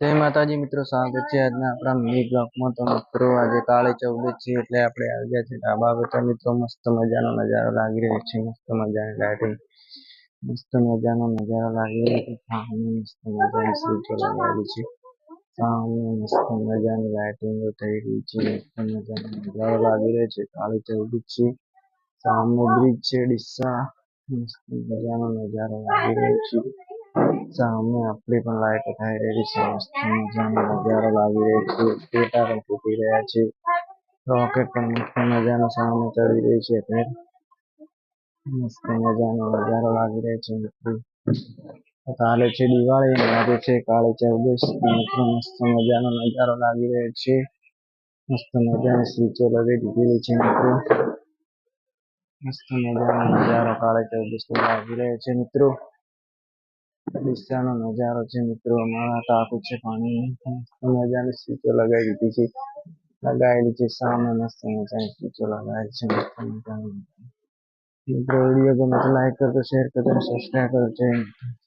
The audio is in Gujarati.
જય માતાજી મિત્રો, સ્વાગત છે આજના આપણા મિની બ્લોકમાં તો મિત્રો, આજે કાળે ચૌદશ છે એટલે આપણે આવી ગયા છે ધાબા પર. મિત્રો, મસ્ત મજાનો નજારો લાગી રહ્યો છે. મસ્ત મજાની લાઇટિંગ મસ્ત મજાનો નજારો લાગી રહ્યો છે. સામે મસ્ત મજાની લગાવેલી છે. સામે મસ્ત મજાની લાઇટિંગો થઈ રહી છે. મસ્ત મજાનો નજારો લાગી રહ્યો છે. કાળે ચૌદશ છે. સામે બ્રિજ છે ડીસા. મસ્ત મજાનો નજારો લાગી રહ્યો છે. સામે આપણી પણ લાઈટ રહી છે મસ્ત મજાનો નજારો લાગી રહ્યો છે. પેટા પણ ફૂટી રહ્યા છે. રોકેટ પણ મસ્ત મજાનો સામે ચડી રહી છે. ફેર મસ્ત મજાનો નજારો લાગી રહ્યો છે મિત્રો. કાલે છે દિવાળી અને આજે છે કાળી ચૌદશ. મિત્રો મસ્ત મજાનો નજારો લાગી રહ્યો છે. મસ્ત મજાની સ્વીચો લગાવી દીધેલી છે મિત્રો. મસ્ત મજાનો નજારો કાળે ચૌદશ લાગી રહ્યો છે મિત્રો. ડીસાનો નજારો છે મિત્રો અમારા ટાંકુ છે પાણી મસ્ત મજાની સ્વીચો લગાવી દીધી છે લગાવેલી છે સામે મસ્ત મજાની સ્વીચો લગાવેલી છે મસ્ત મજાની મિત્રો વીડિયો ગમે તો લાઈક કરજો શેર કરજો સબસ્ક્રાઈબ કરજો જય માતા.